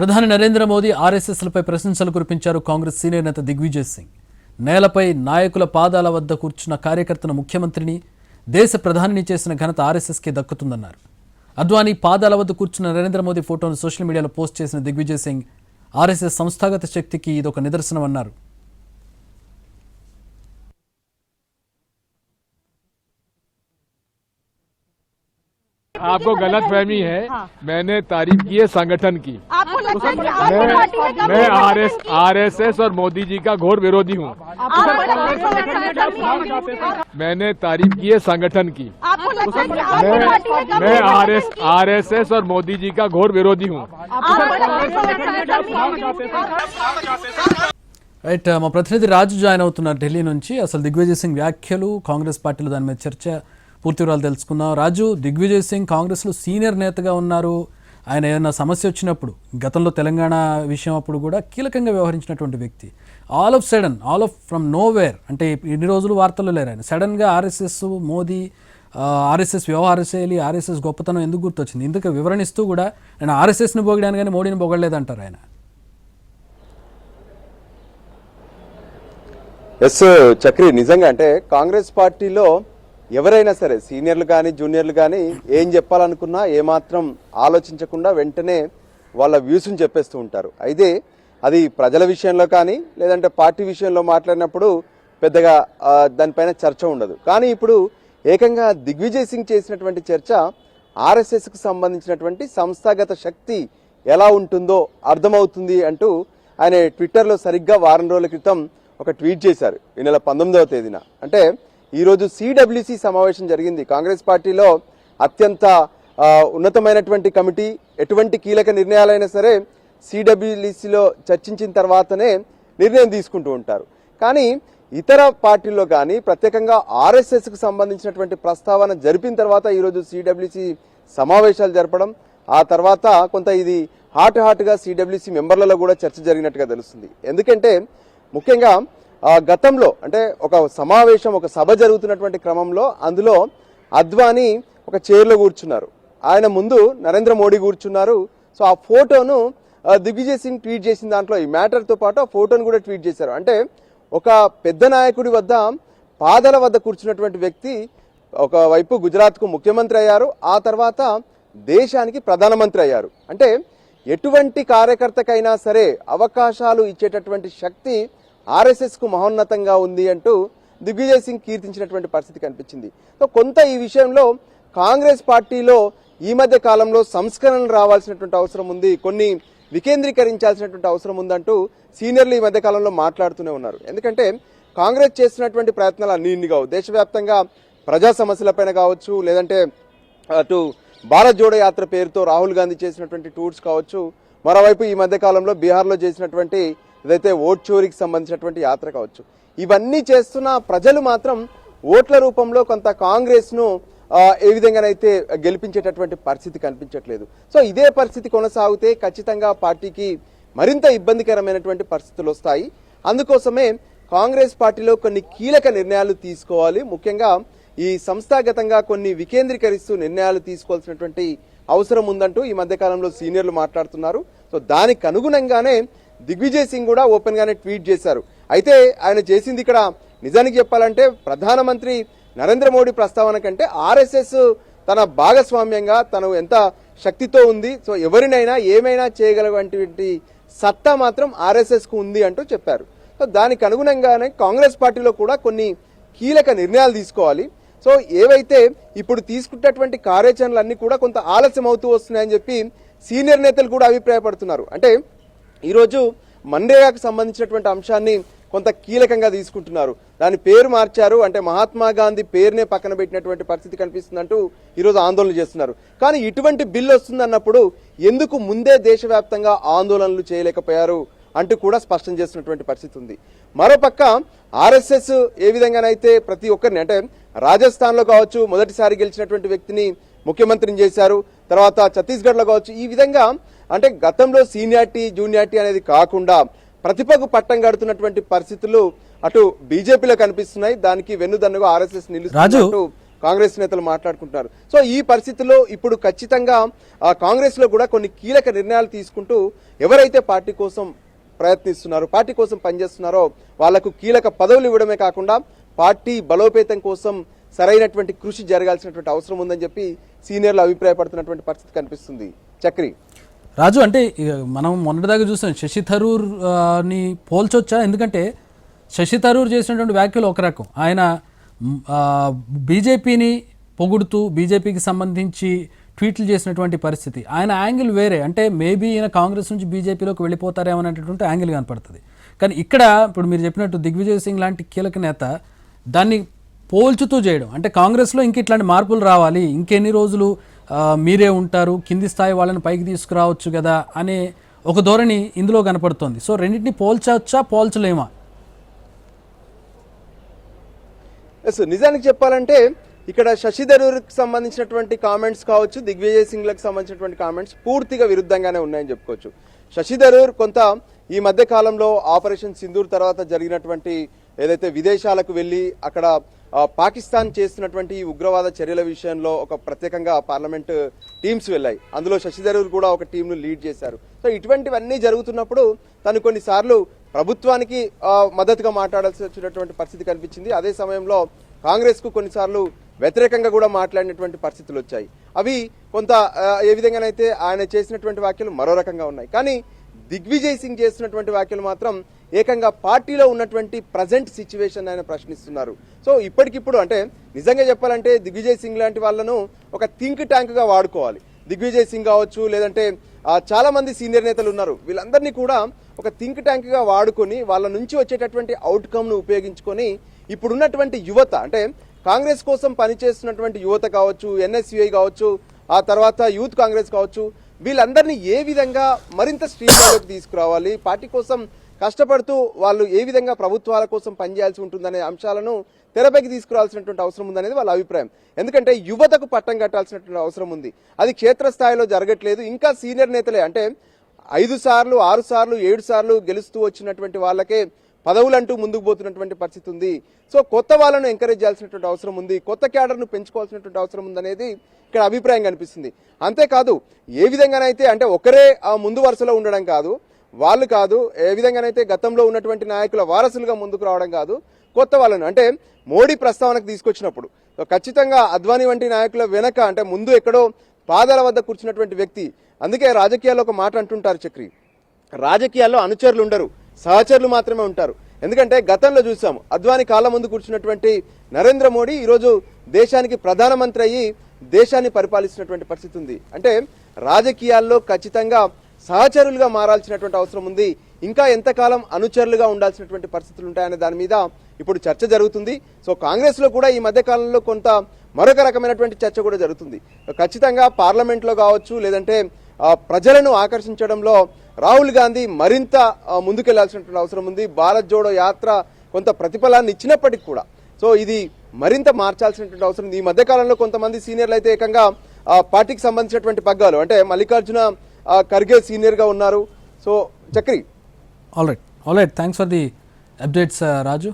ప్రధాని నరేంద్ర మోదీ ఆర్ఎస్ఎస్లపై ప్రశంసలు కురిపించారు కాంగ్రెస్ సీనియర్ నేత దిగ్విజయ్ సింగ్. నేలపై నాయకుల పాదాల వద్ద కూర్చున్న కార్యకర్తను ముఖ్యమంత్రిని దేశ ప్రధానిని చేసిన ఘనత ఆర్ఎస్ఎస్కే దక్కుతుందన్నారు. అద్వానీ పాదాల వద్ద కూర్చున్న నరేంద్ర మోదీ ఫోటోను సోషల్ మీడియాలో పోస్ట్ చేసిన దిగ్విజయ్ సింగ్ ఆర్ఎస్ఎస్ సంస్థాగత శక్తికి ఇదొక నిదర్శనమన్నారు. आपको गलत फहमी है मैंने तारीफ की है संगठन की आपको लगता है कि आपकी पार्टी में मैं कम मैं लोग R S R S S और मोदी जी का घोर विरोधी हूँ आपको लगता है कि संगठन में- मैंने तारीफ की है संगठन की आपको लगता है कि आपकी पार्टी में मैं कम मैं लोग R S R S S और मोदी जी का घोर विरोधी हूँ आपको लगता है कि संगठन में- రైట్ మా ప్రతినిధి రాజు జాయిన్ అవుతున్నారు ఢిల్లీ నుంచి అసలు దిగ్విజయ్ సింగ్ వ్యాఖ్యలు కాంగ్రెస్ పార్టీలో దాని మీద చర్చ పూర్తి వివరాలు తెలుసుకుందాం. రాజు దిగ్విజయ్ సింగ్ కాంగ్రెస్లో సీనియర్ నేతగా ఉన్నారు. ఆయన ఏదైనా సమస్య వచ్చినప్పుడు గతంలో తెలంగాణ విషయం అప్పుడు కూడా కీలకంగా వ్యవహరించినటువంటి వ్యక్తి. All of sudden all of from nowhere అంటే ఇన్ని రోజులు వార్తల్లో లేరు ఆయన. సడన్గా ఆర్ఎస్ఎస్ మోదీ ఆర్ఎస్ఎస్ వ్యవహార శైలి ఆర్ఎస్ఎస్ గొప్పతనం ఎందుకు గుర్తొచ్చింది? ఇందుకు వివరణిస్తూ కూడా నేను ఆర్ఎస్ఎస్ని పొగిడాను కానీ మోడీని పొగడలేదంటారు ఆయన. ఎస్ చక్రి నిజంగా అంటే కాంగ్రెస్ పార్టీలో ఎవరైనా సరే సీనియర్లు కానీ జూనియర్లు కానీ ఏం చెప్పాలనుకున్నా ఏమాత్రం ఆలోచించకుండా వెంటనే వాళ్ళ వ్యూస్ని చెప్పేస్తూ ఉంటారు. అయితే అది ప్రజల విషయంలో కానీ లేదంటే పార్టీ విషయంలో మాట్లాడినప్పుడు పెద్దగా దానిపైన చర్చ ఉండదు. కానీ ఇప్పుడు ఏకంగా దిగ్విజయ్ సింగ్ చేసినటువంటి చర్చ ఆర్ఎస్ఎస్కు సంబంధించినటువంటి సంస్థాగత శక్తి ఎలా ఉంటుందో అర్థమవుతుంది అంటూ ఆయన ట్విట్టర్లో సరిగ్గా వారం రోజుల క్రితం ఒక ట్వీట్ చేశారు. ఈ నెల పంతొమ్మిదవ తేదీన. అంటే ఈరోజు సిడబ్ల్యూసి సమావేశం జరిగింది. కాంగ్రెస్ పార్టీలో అత్యంత ఉన్నతమైనటువంటి కమిటీ ఎటువంటి కీలక నిర్ణయాలైనా సరే సిడబ్ల్యూసిలో చర్చించిన తర్వాతనే నిర్ణయం తీసుకుంటూ ఉంటారు. కానీ ఇతర పార్టీల్లో కానీ ప్రత్యేకంగా ఆర్ఎస్ఎస్కు సంబంధించినటువంటి ప్రస్తావన జరిపిన తర్వాత ఈరోజు సిడబ్ల్యూసి సమావేశాలు జరపడం ఆ తర్వాత కొంత ఇది హాట్ హాట్గా సిడబ్ల్యూసి మెంబర్లలో కూడా చర్చ జరిగినట్టుగా తెలుస్తుంది. ఎందుకంటే ముఖ్యంగా గతంలో అంటే ఒక సమావేశం ఒక సభ జరుగుతున్నటువంటి క్రమంలో అందులో అద్వానీ ఒక చైర్లో కూర్చున్నారు. ఆయన ముందు నరేంద్ర మోడీ కూర్చున్నారు. సో ఆ ఫోటోను దిగ్విజయ్ సింగ్ ట్వీట్ చేసిన దాంట్లో ఈ మ్యాటర్తో పాటు ఆ ఫోటోను కూడా ట్వీట్ చేశారు. అంటే ఒక పెద్ద నాయకుడి వద్ద పాదల వద్ద కూర్చున్నటువంటి వ్యక్తి ఒకవైపు గుజరాత్కు ముఖ్యమంత్రి అయ్యారు. ఆ తర్వాత దేశానికి ప్రధానమంత్రి అయ్యారు. అంటే ఎటువంటి కార్యకర్తకైనా సరే అవకాశాలు ఇచ్చేటటువంటి శక్తి ఆర్ఎస్ఎస్కు మహోన్నతంగా ఉంది అంటూ దిగ్విజయ్ సింగ్ కీర్తించినటువంటి పరిస్థితి కనిపించింది. సో కొంత ఈ విషయంలో కాంగ్రెస్ పార్టీలో ఈ మధ్య కాలంలో సంస్కరణలు రావాల్సినటువంటి అవసరం ఉంది కొన్ని వికేంద్రీకరించాల్సినటువంటి అవసరం ఉందంటూ సీనియర్లు ఈ మధ్య కాలంలో మాట్లాడుతూనే ఉన్నారు. ఎందుకంటే కాంగ్రెస్ చేస్తున్నటువంటి ప్రయత్నాలు అన్ని కావు. దేశవ్యాప్తంగా ప్రజా సమస్యలపైన కావచ్చు లేదంటే అటు భారత్ జోడో యాత్ర పేరుతో రాహుల్ గాంధీ చేసినటువంటి టూర్స్ కావచ్చు మరోవైపు ఈ మధ్య కాలంలో బీహార్లో చేసినటువంటి ఏదైతే ఓట్ చోరీకి సంబంధించినటువంటి యాత్ర కావచ్చు ఇవన్నీ చేస్తున్న ప్రజలు మాత్రం ఓట్ల రూపంలో కొంత కాంగ్రెస్ను ఏ విధంగానైతే గెలిపించేటటువంటి పరిస్థితి కనిపించట్లేదు. సో ఇదే పరిస్థితి కొనసాగితే ఖచ్చితంగా పార్టీకి మరింత ఇబ్బందికరమైనటువంటి పరిస్థితులు వస్తాయి. అందుకోసమే కాంగ్రెస్ పార్టీలో కొన్ని కీలక నిర్ణయాలు తీసుకోవాలి. ముఖ్యంగా ఈ సంస్థాగతంగా కొన్ని వికేంద్రీకరిస్తూ నిర్ణయాలు తీసుకోవాల్సినటువంటి అవసరం ఉందంటూ ఈ మధ్యకాలంలో సీనియర్లు మాట్లాడుతున్నారు. సో దానికి అనుగుణంగానే దిగ్విజయ్ సింగ్ కూడా ఓపెన్ గానే ట్వీట్ చేశారు. అయితే ఆయన చేసింది ఇక్కడ నిజానికి చెప్పాలంటే ప్రధానమంత్రి నరేంద్ర మోడీ ప్రస్తావన కంటే ఆర్ఎస్ఎస్ తన భాగస్వామ్యంగా తను ఎంత శక్తితో ఉంది సో ఎవరినైనా ఏమైనా చేయగలటువంటి సత్తా మాత్రం ఆర్ఎస్ఎస్కు ఉంది అంటూ చెప్పారు. సో దానికి అనుగుణంగానే కాంగ్రెస్ పార్టీలో కూడా కొన్ని కీలక నిర్ణయాలు తీసుకోవాలి. సో ఏవైతే ఇప్పుడు తీసుకున్నటువంటి కార్యాచరణలన్నీ కూడా కొంత ఆలస్యం అవుతూ వస్తున్నాయని చెప్పి సీనియర్ నేతలు కూడా అభిప్రాయపడుతున్నారు. అంటే ఈరోజు మన్రేగాకు సంబంధించినటువంటి అంశాన్ని కొంత కీలకంగా తీసుకుంటున్నారు. దాని పేరు మార్చారు అంటే మహాత్మా గాంధీ పేరునే పక్కన పెట్టినటువంటి పరిస్థితి కనిపిస్తుందంటూ ఈరోజు ఆందోళన చేస్తున్నారు. కానీ ఇటువంటి బిల్లు వస్తుందన్నప్పుడు ఎందుకు ముందే దేశవ్యాప్తంగా ఆందోళనలు చేయలేకపోయారు అంటూ కూడా స్పష్టం చేసినటువంటి పరిస్థితి ఉంది. మరోపక్క ఆర్ఎస్ఎస్ ఏ విధంగానైతే ప్రతి ఒక్కరిని అంటే రాజస్థాన్లో కావచ్చు మొదటిసారి గెలిచినటువంటి వ్యక్తిని ముఖ్యమంత్రిని చేశారు తర్వాత ఛత్తీస్గఢ్లో కావచ్చు ఈ విధంగా అంటే గతంలో సీనియారిటీ జూనియారిటీ అనేది కాకుండా ప్రతిభకు పట్టం కడుతున్నటువంటి పరిస్థితులు అటు బీజేపీలో కనిపిస్తున్నాయి. దానికి వెన్నుదన్నుగా ఆర్ఎస్ఎస్. నిలుస్తున్నట్టు కాంగ్రెస్ నేతలు మాట్లాడుకుంటున్నారు. సో ఈ పరిస్థితుల్లో ఇప్పుడు ఖచ్చితంగా ఆ, కాంగ్రెస్లో కూడా కొన్ని కీలక నిర్ణయాలు తీసుకుంటూ ఎవరైతే పార్టీ కోసం ప్రయత్నిస్తున్నారో పార్టీ కోసం పనిచేస్తున్నారో వాళ్ళకు కీలక పదవులు ఇవ్వడమే కాకుండా పార్టీ బలోపేతం కోసం సరైనటువంటి కృషి జరగాల్సినటువంటి అవసరం ఉందని చెప్పి సీనియర్లు అభిప్రాయపడుతున్నటువంటి పరిస్థితి కనిపిస్తుంది. చక్రి. రాజు అంటే మనం మొన్నటిదాకా చూసాం శశి థరూర్ని పోల్చొచ్చా? ఎందుకంటే శశి థరూర్ చేసినటువంటి వ్యాఖ్యలు ఒక రకం. ఆయన బీజేపీని పొగుడుతూ బీజేపీకి సంబంధించి ట్వీట్లు చేసినటువంటి పరిస్థితి. ఆయన యాంగిల్ వేరే. అంటే మేబీ ఈయన కాంగ్రెస్ నుంచి బీజేపీలోకి వెళ్ళిపోతారేమో అనేటటువంటి యాంగిల్ కనపడుతుంది. కానీ ఇక్కడ ఇప్పుడు మీరు చెప్పినట్టు దిగ్విజయ్ సింగ్ లాంటి కీలక నేత దాన్ని పోల్చుతూ చేయడం. అంటే కాంగ్రెస్లో ఇంక ఇట్లాంటి మార్పులు రావాలి ఇంకెన్ని రోజులు మీరే ఉంటారు కింది స్థాయి వాళ్ళని పైకి తీసుకురావచ్చు కదా అనే ఒక ధోరణి ఇందులో కనపడుతోంది. సో రెండింటిని పోల్చవచ్చా పోల్చలేమా? ఎస్ నిజానికి చెప్పాలంటే ఇక్కడ శశి థరూర్కి సంబంధించినటువంటి కామెంట్స్ కావచ్చు దిగ్విజయ్ సింగ్లకు సంబంధించినటువంటి కామెంట్స్ పూర్తిగా విరుద్ధంగానే ఉన్నాయని చెప్పుకోవచ్చు. శశి థరూర్ కొంత ఈ మధ్య కాలంలో ఆపరేషన్ సింధూర్ తర్వాత జరిగినటువంటి ఏదైతే విదేశాలకు వెళ్ళి అక్కడ పాకిస్తాన్ చేస్తున్నటువంటి ఈ ఉగ్రవాద చర్యల విషయంలో ఒక ప్రత్యేకంగా పార్లమెంట్ టీమ్స్ వెళ్ళాయి. అందులో శశి థరూర్ కూడా ఒక టీంను లీడ్ చేశారు. సో ఇటువంటివన్నీ జరుగుతున్నప్పుడు తను కొన్నిసార్లు ప్రభుత్వానికి మద్దతుగా మాట్లాడాల్సి వచ్చినటువంటి పరిస్థితి కనిపించింది. అదే సమయంలో కాంగ్రెస్కు కొన్నిసార్లు వ్యతిరేకంగా కూడా మాట్లాడినటువంటి పరిస్థితులు వచ్చాయి. అవి కొంత ఏ విధంగానైతే ఆయన చేసినటువంటి వ్యాఖ్యలు మరో రకంగా ఉన్నాయి. కానీ దిగ్విజయ్ సింగ్ చేసినటువంటి వ్యాఖ్యలు మాత్రం ఏకంగా పార్టీలో ఉన్నటువంటి ప్రజెంట్ సిచ్యువేషన్ ఆయన ప్రశ్నిస్తున్నారు. సో ఇప్పటికిప్పుడు అంటే నిజంగా చెప్పాలంటే దిగ్విజయ్ సింగ్ లాంటి వాళ్ళను ఒక థింక్ ట్యాంక్గా వాడుకోవాలి. దిగ్విజయ్ సింగ్ కావచ్చు లేదంటే చాలా మంది సీనియర్ నేతలు ఉన్నారు. వీళ్ళందరినీ కూడా ఒక థింక్ ట్యాంక్గా వాడుకొని వాళ్ళ నుంచి వచ్చేటటువంటి అవుట్కమ్ను ఉపయోగించుకొని ఇప్పుడున్నటువంటి యువత అంటే కాంగ్రెస్ కోసం పనిచేస్తున్నటువంటి యువత కావచ్చు ఎన్ఎస్యుఐ కావచ్చు ఆ తర్వాత యూత్ కాంగ్రెస్ కావచ్చు వీళ్ళందరినీ ఏ విధంగా మరింత స్ట్రీమ్లోకి తీసుకురావాలి? పార్టీ కోసం కష్టపడుతూ వాళ్ళు ఏ విధంగా ప్రభుత్వాల కోసం పనిచేయాల్సి ఉంటుందనే అంశాలను తెరపైకి తీసుకురావాల్సినటువంటి అవసరం ఉందనేది వాళ్ళ అభిప్రాయం. ఎందుకంటే యువతకు పట్టం కట్టాల్సినటువంటి అవసరం ఉంది. అది క్షేత్రస్థాయిలో జరగట్లేదు. ఇంకా సీనియర్ నేతలే అంటే ఐదు సార్లు ఆరు సార్లు ఏడు సార్లు గెలుస్తూ వచ్చినటువంటి వాళ్ళకే పదవులంటూ ముందుకు పోతున్నటువంటి పరిస్థితి ఉంది. సో కొత్త వాళ్ళను ఎంకరేజ్ చేయాల్సినటువంటి అవసరం ఉంది. కొత్త క్యాడర్ను పెంచుకోవాల్సినటువంటి అవసరం ఉందనేది ఇక్కడ అభిప్రాయం కనిపిస్తుంది. అంతేకాదు ఏ విధంగానైతే అంటే ఒకరే ఆ ముందు వరుసలో ఉండడం కాదు వాళ్ళు కాదు ఏ విధంగానైతే గతంలో ఉన్నటువంటి నాయకుల వారసులుగా ముందుకు రావడం కాదు కొత్త వాళ్ళను. అంటే మోడీ ప్రస్తావనకు తీసుకొచ్చినప్పుడు ఖచ్చితంగా అద్వానీ వంటి నాయకుల వెనక అంటే ముందు ఎక్కడో పాదాల వద్ద కూర్చున్నటువంటి వ్యక్తి అందుకే రాజకీయాల్లో ఒక మాట అంటుంటారు చక్రి. రాజకీయాల్లో అనుచరులు ఉండరు సహచరులు మాత్రమే ఉంటారు. ఎందుకంటే గతంలో చూసాము అద్వాని కాళ్ళ ముందు కూర్చున్నటువంటి నరేంద్ర మోడీ ఈరోజు దేశానికి ప్రధానమంత్రి అయ్యి దేశాన్ని పరిపాలిస్తున్నటువంటి పరిస్థితి ఉంది. అంటే రాజకీయాల్లో ఖచ్చితంగా సహచరులుగా మారాల్సినటువంటి అవసరం ఉంది. ఇంకా ఎంతకాలం అనుచరులుగా ఉండాల్సినటువంటి పరిస్థితులు ఉంటాయనే దాని మీద ఇప్పుడు చర్చ జరుగుతుంది. సో కాంగ్రెస్లో కూడా ఈ మధ్య కాలంలో కొంత మరొక రకమైనటువంటి చర్చ కూడా జరుగుతుంది. ఖచ్చితంగా పార్లమెంట్లో కావచ్చు లేదంటే ప్రజలను ఆకర్షించడంలో రాహుల్ గాంధీ మరింత ముందుకెళ్ళాల్సినటువంటి అవసరం ఉంది. భారత్ జోడో యాత్ర కొంత ప్రతిఫలాన్ని ఇచ్చినప్పటికి కూడా. సో ఇది మరింత మార్చాల్సినటువంటి అవసరం ఉంది. ఈ మధ్యకాలంలో కొంతమంది సీనియర్లు అయితే ఏకంగా పార్టీకి సంబంధించినటువంటి పగ్గాలు అంటే మల్లికార్జున ఖర్గే సీనియర్గా ఉన్నారు. So Chakri. All right all right thanks for the updates Raju